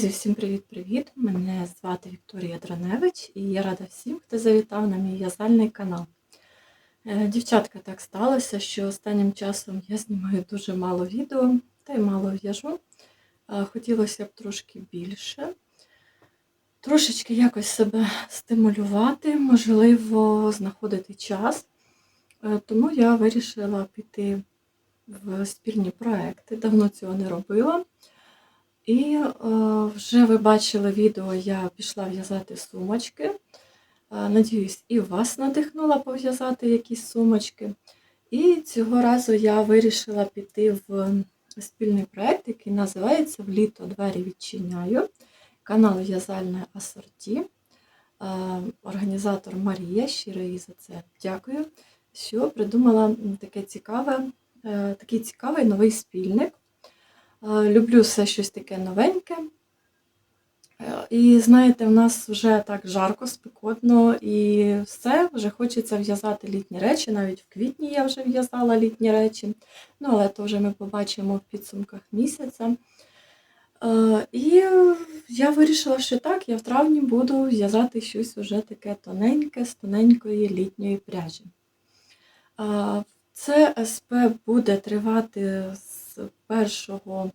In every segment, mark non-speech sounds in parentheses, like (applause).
Друзі, всім привіт-привіт! Мене звати Вікторія Драневич і я рада всім, хто завітав на мій в'язальний канал. Е, Дівчатка, так сталося, що останнім часом я знімаю дуже мало відео та й мало в'яжу. Е, Хотілося б трошки більше, трошечки якось себе стимулювати, можливо, знаходити час. Е, Тому я вирішила піти в спільні проекти. Давно цього не робила. І е, вже ви бачили відео, я пішла в'язати сумочки. Е, Надіюсь, і вас надихнула пов'язати якісь сумочки. І цього разу я вирішила піти в спільний проєкт, який називається Вліто двері відчиняю. Канал В'язальне Асорті. Е, Організатор Марія, щиро їй за це дякую, що придумала таке цікаве, е, такий цікавий новий спільник. Е, Люблю все щось таке новеньке. Е, І знаєте, в нас вже так жарко, спекотно, і все, вже хочеться в'язати літні речі. Навіть в квітні я вже в'язала літні речі. Ну, але то вже ми побачимо в підсумках місяця. Е, І я вирішила, що так, я в травні буду в'язати щось уже таке тоненьке з тоненької літньої пряжі. Це СП буде тривати з 1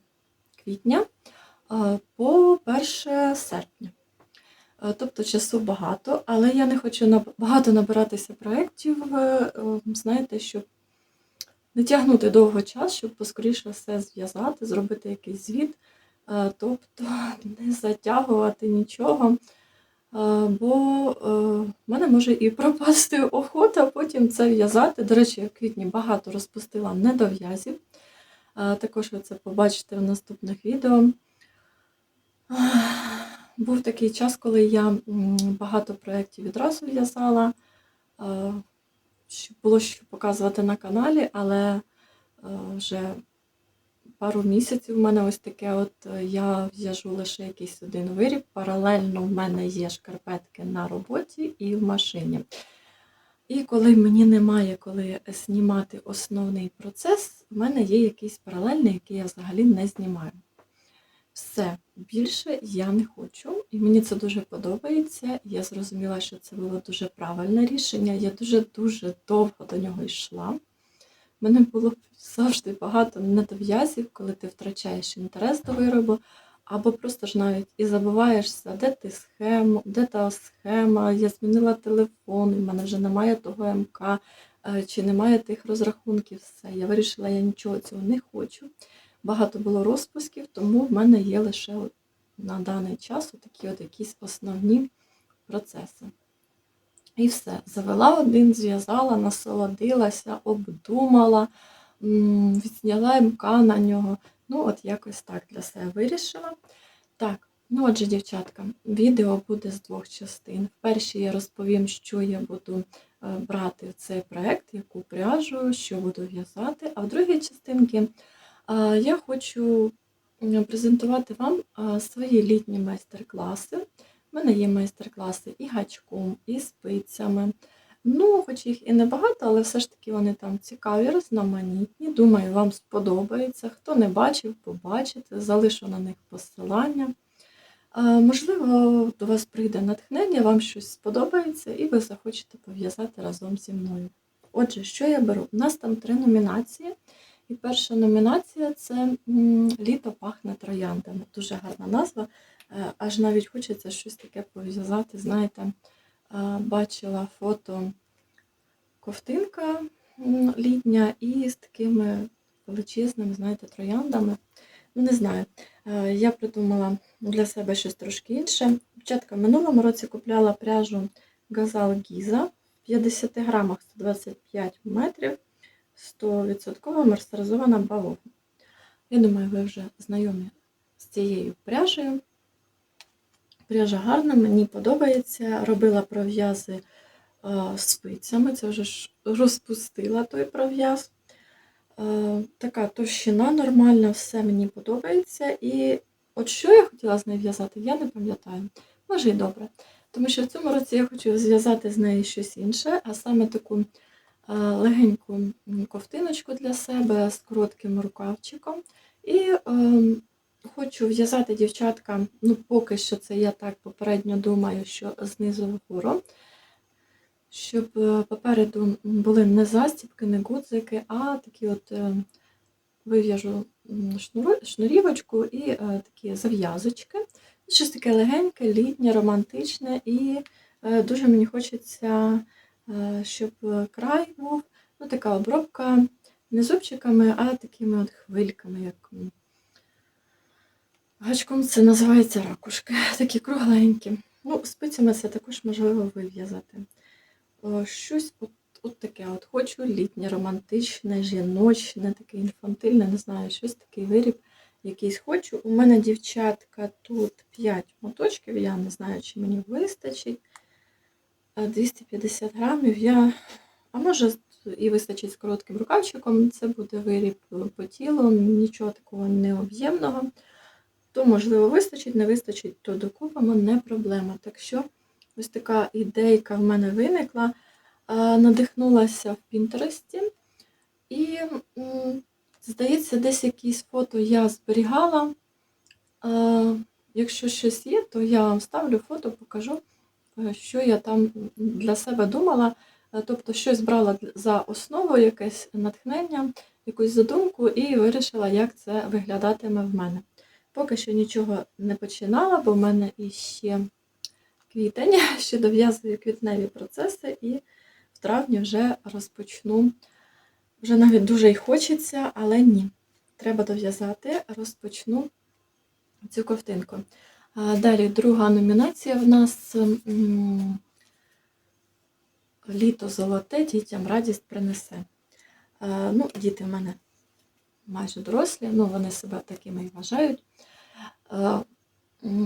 квітня по 1 серпня. Е, Тобто часу багато, але я не хочу багато набиратися проєктів, е, е, знаєте, щоб не тягнути довго час, щоб поскоріше все зв'язати, зробити якийсь звіт, е, тобто (laughs) не затягувати нічого. Бо в мене може і пропасти охота потім це в'язати. До речі, я в квітні багато розпустила недов'язів. Також ви це побачите в наступних відео. Був такий час, коли я багато проєктів відразу в'язала. Було що показувати на каналі, але вже пару місяців в мене ось таке: от е, я в'яжу лише якийсь один виріб. Паралельно в мене є шкарпетки на роботі і в машині. І коли мені немає коли знімати основний процес, в мене є якийсь паралельний, який я взагалі не знімаю. Все, більше я не хочу, і мені це дуже подобається. Я зрозуміла, що це було дуже правильне рішення. Я дуже-дуже довго до нього йшла. У мене було завжди багато недов'язів, коли ти втрачаєш інтерес до виробу, або просто ж навіть і забуваєшся, де ти схему, де та схема, я змінила телефон, в мене вже немає того МК, е, чи немає тих розрахунків. Все. Я вирішила, я нічого цього не хочу. Багато було розпусків, тому в мене є лише на даний час такі от якісь основні процеси. І все. Завела один, зв'язала, насолодилася, обдумала, відзняла МК на нього. Ну, от якось так для себе вирішила. Так, ну отже, дівчатка, відео буде з двох частин. В першій я розповім, що я буду е, брати в цей проект, яку пряжу, що буду в'язати. А в другій частинці е, я хочу презентувати вам е, свої літні майстер-класи. У мене є майстер-класи і гачком, і спицями. Ну, хоч їх і небагато, але все ж таки вони там цікаві, різноманітні. Думаю, вам сподобається. Хто не бачив, побачите, залишу на них посилання. Можливо, до вас прийде натхнення, вам щось сподобається, і ви захочете пов'язати разом зі мною. Отже, що я беру? У нас там три номінації. І перша номінація це Літо пахне трояндами. Дуже гарна назва. Е, Аж навіть хочеться щось таке пов'язати. Знаєте, е, бачила фото ковтинка літня і з такими величезними, знаєте, трояндами. Ну, не знаю. Е, Я придумала для себе щось трошки інше. Дівчатка, в минулому році купляла пряжу Газал Гіза в 50 грамах 125 метрів, 100% мерсеризована бавовна. Я думаю, ви вже знайомі з цією пряжею. Пряжа гарна, мені подобається. Робила пров'язи е, спицями, це вже ж розпустила той пров'яз. Е, Така товщина нормальна, все мені подобається. І от що я хотіла з нею в'язати, я не пам'ятаю. Може і добре. Тому що в цьому році я хочу зв'язати з нею щось інше, а саме таку е, легеньку ковтиночку для себе з коротким рукавчиком. І ем, хочу в'язати дівчатка, ну поки що це я так попередньо думаю, що знизу вгору, щоб е, попереду були не застібки, не гудзики, а такі от е, вив'яжу шнурівочку і е, такі зав'язочки. Щось таке легеньке, літнє, романтичне, і дуже мені хочеться, щоб край був, ну така обробка не зубчиками, а такими от хвильками, як гачком це називається ракушки, (laughs) такі кругленькі. Ну, спицями це також можливо вив'язати. Щось от, от таке от хочу, літнє, романтичне, жіночне, таке інфантильне, не знаю, щось такий виріб якийсь хочу. У мене дівчатка тут 5 моточків, я не знаю, чи мені вистачить. Е, 250 грамів. Я, а може і вистачить з коротким рукавчиком. Це буде виріб по тілу, нічого такого необ'ємного. То, можливо, вистачить, не вистачить, то докупимо, не проблема. Так що ось така ідейка в мене виникла. Надихнулася в Пінтересті. І, здається, десь якісь фото я зберігала. Якщо щось є, то я вам ставлю фото, покажу, е, що я там для себе думала. Е, Тобто щось брала за основу, якесь натхнення, якусь задумку, і вирішила, як це виглядатиме в мене. Поки що нічого не починала, бо в мене іще квітень, (laughs) ще дов'язую квітневі процеси, і в травні вже розпочну. Вже навіть дуже й хочеться, але ні. Треба дов'язати, розпочну цю ковтинку. Далі друга номінація в нас Літо золоте дітям радість принесе. Ну, діти в мене майже дорослі, ну вони себе такими і вважають. Е,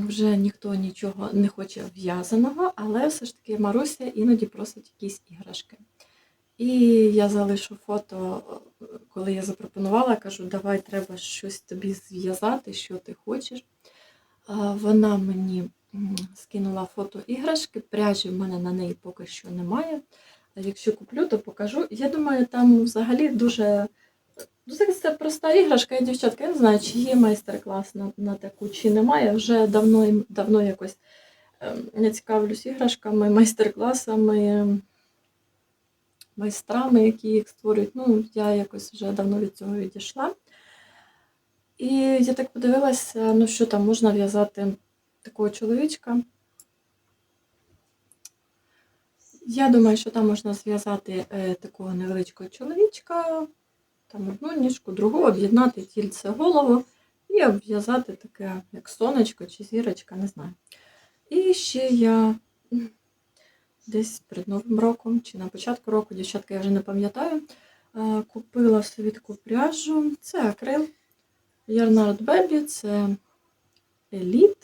Вже ніхто нічого не хоче в'язаного, але все ж таки Маруся іноді просить якісь іграшки. І я залишу фото, е, коли я запропонувала, кажу, давай треба щось тобі зв'язати, що ти хочеш. Вона мені скинула фото іграшки, пряжі в мене на неї поки що немає. Якщо куплю, то покажу. Я думаю, там взагалі дуже ну, це- це проста іграшка, і дівчатка, я не знаю, чи є майстер-клас на, на таку, чи немає. Вже давно, давно якось ем, не цікавлюсь іграшками, майстер-класами майстрами, які їх створюють. Ну, я якось вже давно від цього відійшла. І я так подивилася, ну що там можна в'язати такого чоловічка. Я думаю, що там можна зв'язати е, такого невеличкого чоловічка, там одну ніжку, другу, об'єднати тільце голову і обв'язати таке, як сонечко чи зірочка, не знаю. І ще я десь перед Новим роком чи на початку року, дівчатка, я вже не пам'ятаю, е, купила собі пряжу. Це акрил. Ярнард Бебі, це еліт.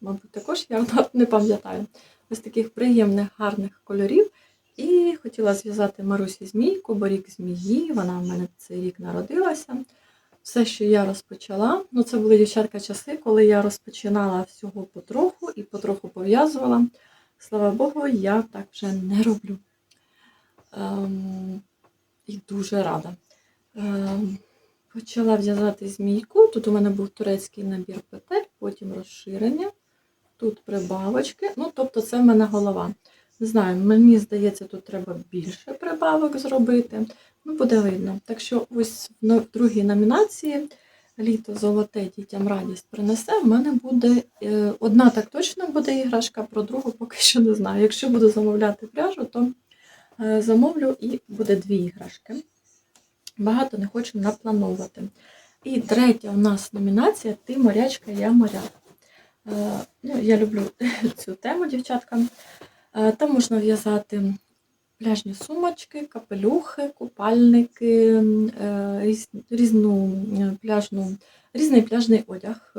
Мабуть, також ярнард, (laughs) не пам'ятаю. Ось таких приємних, гарних кольорів. І хотіла зв'язати Марусі змійку, бо рік змії, вона в мене цей рік народилася. Все, що я розпочала, ну це були дівчатка часи, коли я розпочинала всього потроху і потроху пов'язувала. Слава Богу, я так вже не роблю. Ем, і дуже рада. Ем, почала в'язати змійку. Тут у мене був турецький набір петель, потім розширення, тут прибавочки. Ну, тобто, це в мене голова. Не знаю, мені здається, тут треба більше прибавок зробити. Ну, буде видно. Так що, ось в другій номінації літо золоте дітям радість принесе. В мене буде е, одна так точно буде іграшка, про другу поки що не знаю. Якщо буду замовляти пряжу, то е, замовлю і буде дві іграшки. Багато не хочу наплановувати. І третя у нас номінація Ти морячка, я моряк. Е, ну, я люблю (laughs) цю тему, дівчатка. Е, Там можна в'язати пляжні сумочки, капелюхи, купальники, е, різ- різну е, пляжну, різний пляжний одяг.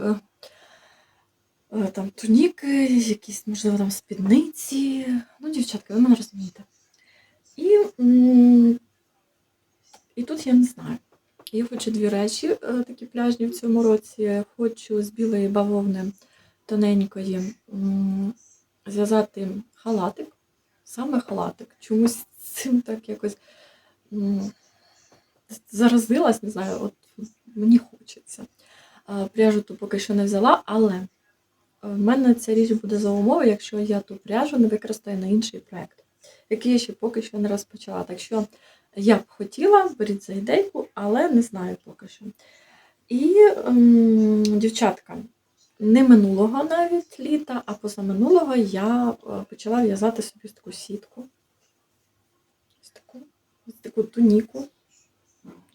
Там туніки, якісь, можливо, там спідниці. Ну, дівчатка, ви мене розумієте. І, і тут я не знаю. Я хочу дві речі, такі пляжні в цьому році. Хочу з білої бавовни тоненької зв'язати халатик, саме халатик. Чомусь цим так якось заразилась, не знаю, от мені хочеться. Пряжу ту поки що не взяла, але е, в мене ця річ буде за умови, якщо я ту пряжу не використаю на інший проєкт, який я ще поки що не розпочала. Так що я б хотіла, беріть за ідейку, але не знаю поки що. І ем, дівчатка, не минулого навіть літа, а позаминулого я е, почала в'язати собі таку сітку. Ось таку, ось таку туніку.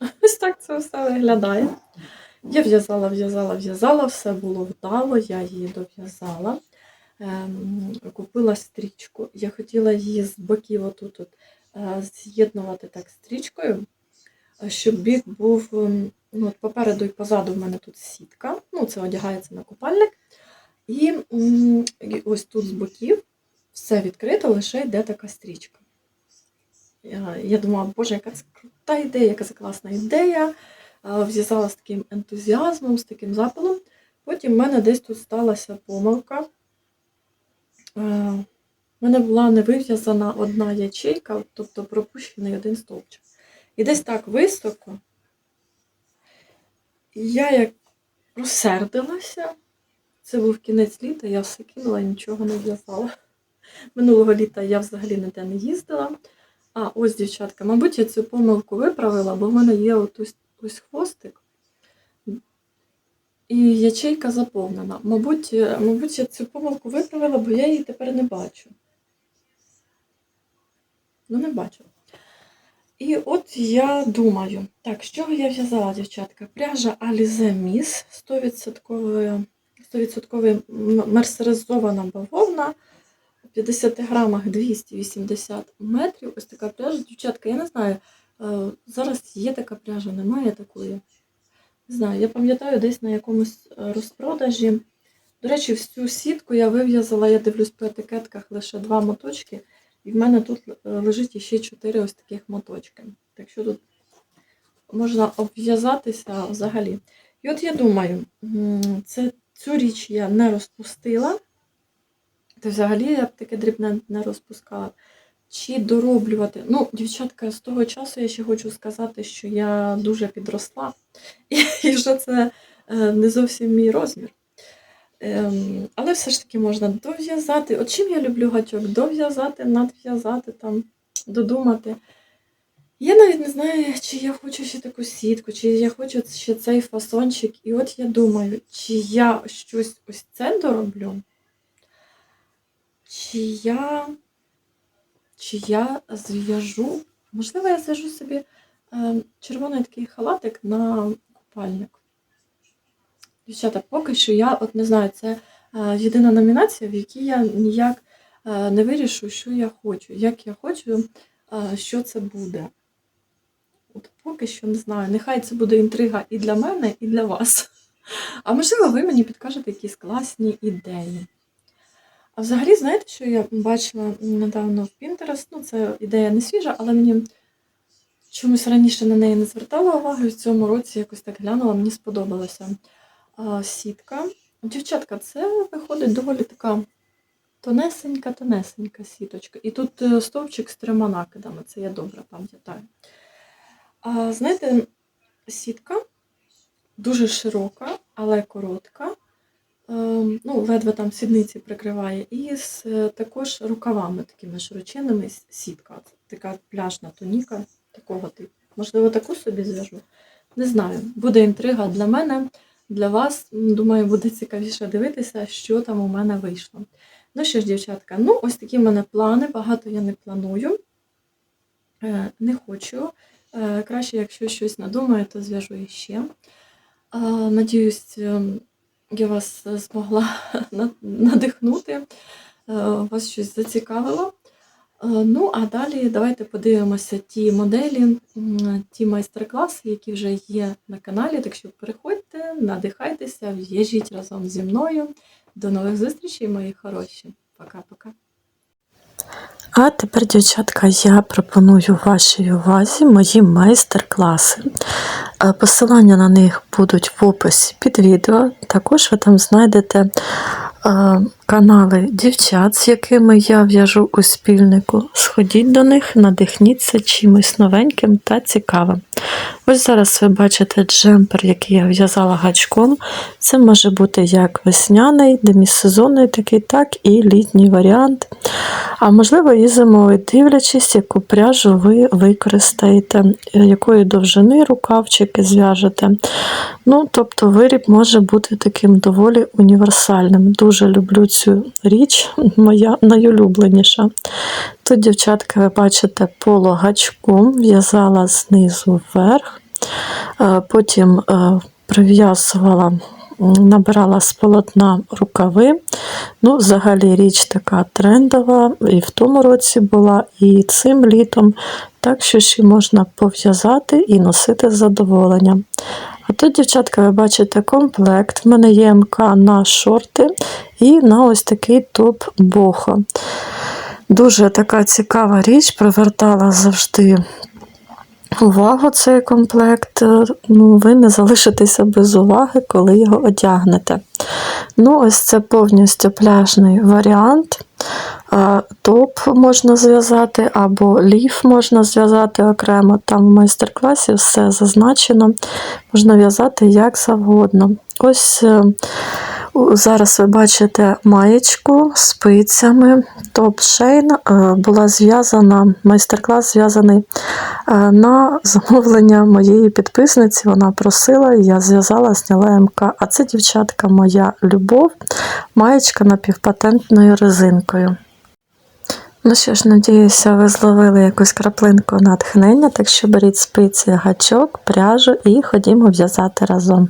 (laughs) Ось так це все виглядає. Я в'язала, в'язала, в'язала, все було вдало, я її дов'язала. Ем, купила стрічку. Я хотіла її з боків отут от, е, з'єднувати так стрічкою, е, щоб бік був ем, от попереду і позаду в мене тут сітка. Ну, це одягається на купальник. І ось тут з боків все відкрито, лише йде така стрічка. Я, думала, боже, яка це крута ідея, яка це класна ідея. В'язала з таким ентузіазмом, з таким запалом. Потім в мене десь тут сталася помилка. В мене була не вив'язана одна ячейка, тобто пропущений один стовпчик. І десь так високо. Я як розсердилася. Це був кінець літа, я все кинула, нічого не в'язала. Минулого літа я взагалі ніде не їздила. А, ось, дівчатка, мабуть, я цю помилку виправила, бо в мене є ось, ось хвостик. І ячейка заповнена. Мабуть, е, мабуть, я цю помилку виправила, бо я її тепер не бачу. Ну, не бачу. І от я думаю, так, з чого я в'язала, дівчатка? Пряжа Miss 100%, 100% мерсеризована бавовна. В 50 грамах 280 метрів. Ось така пряжа. Дівчатка, я не знаю, е, зараз є така пряжа, немає такої. Не знаю, я пам'ятаю десь на якомусь е, розпродажі. До речі, всю сітку я вив'язала, я дивлюсь по етикетках лише два моточки, і в мене тут е, лежить ще чотири ось таких моточки. Так що тут можна обв'язатися взагалі. І от я думаю, це, цю річ я не розпустила, то взагалі я б таке дрібне не розпускала. Чи дороблювати? Ну, дівчатка, з того часу я ще хочу сказати, що я дуже підросла, і, (laughs) і що це е, не зовсім мій розмір. Ем, але все ж таки можна дов'язати. От чим я люблю гачок? Дов'язати, надв'язати, там, додумати. Я навіть не знаю, чи я хочу ще таку сітку, чи я хочу ще цей фасончик. І от я думаю, чи я щось ось це дороблю, чи я, чи я зв'яжу, можливо, я зв'яжу собі е, червоний такий халатик на купальник. Дівчата, поки що я от не знаю, це е, єдина номінація, в якій я ніяк е, не вирішу, що я хочу, як я хочу, е, що це буде. От поки що не знаю. Нехай це буде інтрига і для мене, і для вас. А можливо, ви мені підкажете якісь класні ідеї. А взагалі, знаєте, що я бачила недавно в Pinterest? Ну, це ідея не свіжа, але мені чомусь раніше на неї не звертала уваги. В цьому році якось так глянула, мені сподобалася а, сітка. Дівчатка, це виходить доволі така тонесенька, тонесенька сіточка. І тут е, стовпчик з трьома накидами, це я добре пам'ятаю. А, знаєте, сітка дуже широка, але коротка. Ем, Ну, ледве там сідниці прикриває, і з е, також рукавами такими широченними с- сітка. Така пляжна туніка такого типу. Можливо, таку собі зв'яжу. Не знаю. Буде інтрига для мене, для вас. Думаю, буде цікавіше дивитися, що там у мене вийшло. Ну що ж, дівчатка, ну ось такі в мене плани. Багато я не планую. Е, Не хочу. Е, Краще, якщо щось надумаю, то зв'яжу іще. Е, Надіюсь, ем, я вас е, змогла (laughs) надихнути, е, вас щось зацікавило. Е, Ну, а далі давайте подивимося ті моделі, ті майстер-класи, які вже є на каналі. Так що переходьте, надихайтеся, в'їжджіть разом зі мною. До нових зустрічей, мої хороші. Пока-пока. А тепер, дівчатка, я пропоную вашій увазі мої майстер-класи. Е, Посилання на них будуть в описі під відео. Також ви там знайдете канали дівчат, з якими я в'яжу у спільнику. Сходіть до них, надихніться чимось новеньким та цікавим. Ось зараз ви бачите джемпер, який я в'язала гачком. Це може бути як весняний, демісезонний такий, так і літній варіант. А можливо, і зимовий, дивлячись, яку пряжу ви використаєте, якої довжини рукавчики зв'яжете. Ну, тобто виріб може бути таким доволі універсальним. Дуже люблю цю річ, моя найулюбленіша. Тут, дівчатка, ви бачите, поло гачком в'язала знизу вверх, Е, потім е, прив'язувала, набирала з полотна рукави. Ну, взагалі річ така трендова, і в тому році була, і цим літом, так що ще можна пов'язати і носити з задоволенням. А тут, дівчатка, ви бачите комплект. В мене є МК на шорти і на ось такий топ бохо. Дуже така цікава річ, привертала завжди увагу цей комплект. Ну, ви не залишитеся без уваги, коли його одягнете. Ну, ось це повністю пляжний варіант. Топ можна зв'язати, або ліф можна зв'язати окремо. Там в майстер-класі все зазначено. Можна в'язати як завгодно. Ось е, зараз ви бачите маєчку з спицями. Топ шейн е, була зв'язана, майстер-клас зв'язаний е, на замовлення моєї підписниці. Вона просила, я зв'язала, зняла МК. А це дівчатка моя любов, маєчка напівпатентною резинкою. Ну що ж, надіюся, ви зловили якусь краплинку натхнення, так що беріть спиці, гачок, пряжу і ходімо в'язати разом.